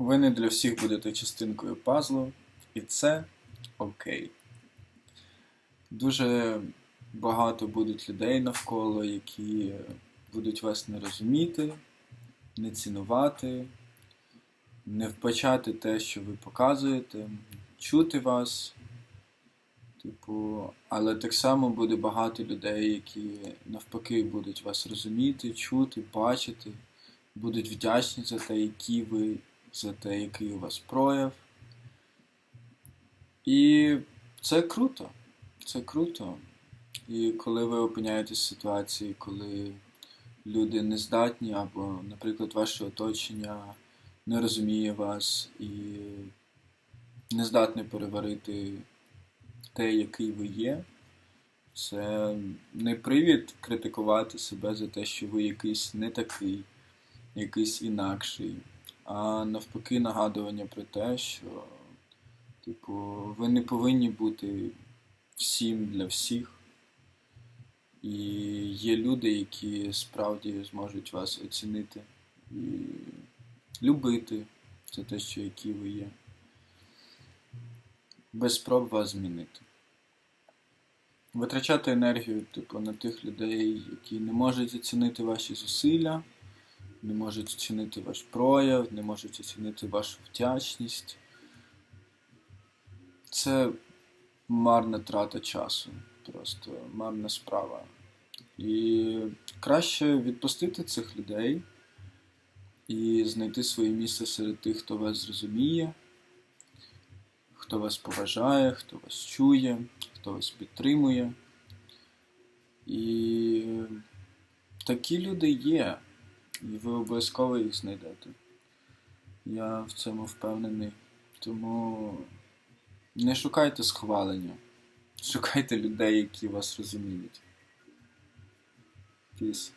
Ви не для всіх будете частинкою пазлу, і це окей. Дуже багато будуть людей навколо, які будуть вас не розуміти, не цінувати, не вбачати те, що ви показуєте, чути вас. Типу, але так само буде багато людей, які навпаки будуть вас розуміти, чути, бачити, будуть вдячні за те, які ви, за те, який у вас прояв. І це круто. Це круто. І коли ви опиняєтесь в ситуації, коли люди не здатні, або, наприклад, ваше оточення не розуміє вас і не здатне переварити те, який ви є, це не привід критикувати себе за те, що ви якийсь не такий, якийсь інакший, а навпаки нагадування про те, що, типу, ви не повинні бути всім для всіх. І є люди, які справді зможуть вас оцінити і любити за те, що які ви є, без спроб вас змінити. Витрачати енергію типу, на тих людей, які не можуть оцінити ваші зусилля, не можуть оцінити ваш прояв, не можуть оцінити вашу вдячність. Це марна трата часу, просто марна справа. І краще відпустити цих людей і знайти своє місце серед тих, хто вас зрозуміє, хто вас поважає, хто вас чує, хто вас підтримує. І такі люди є, і ви обов'язково їх знайдете. Я в цьому впевнений. Тому не шукайте схвалення, шукайте людей, які вас розуміють. Peace.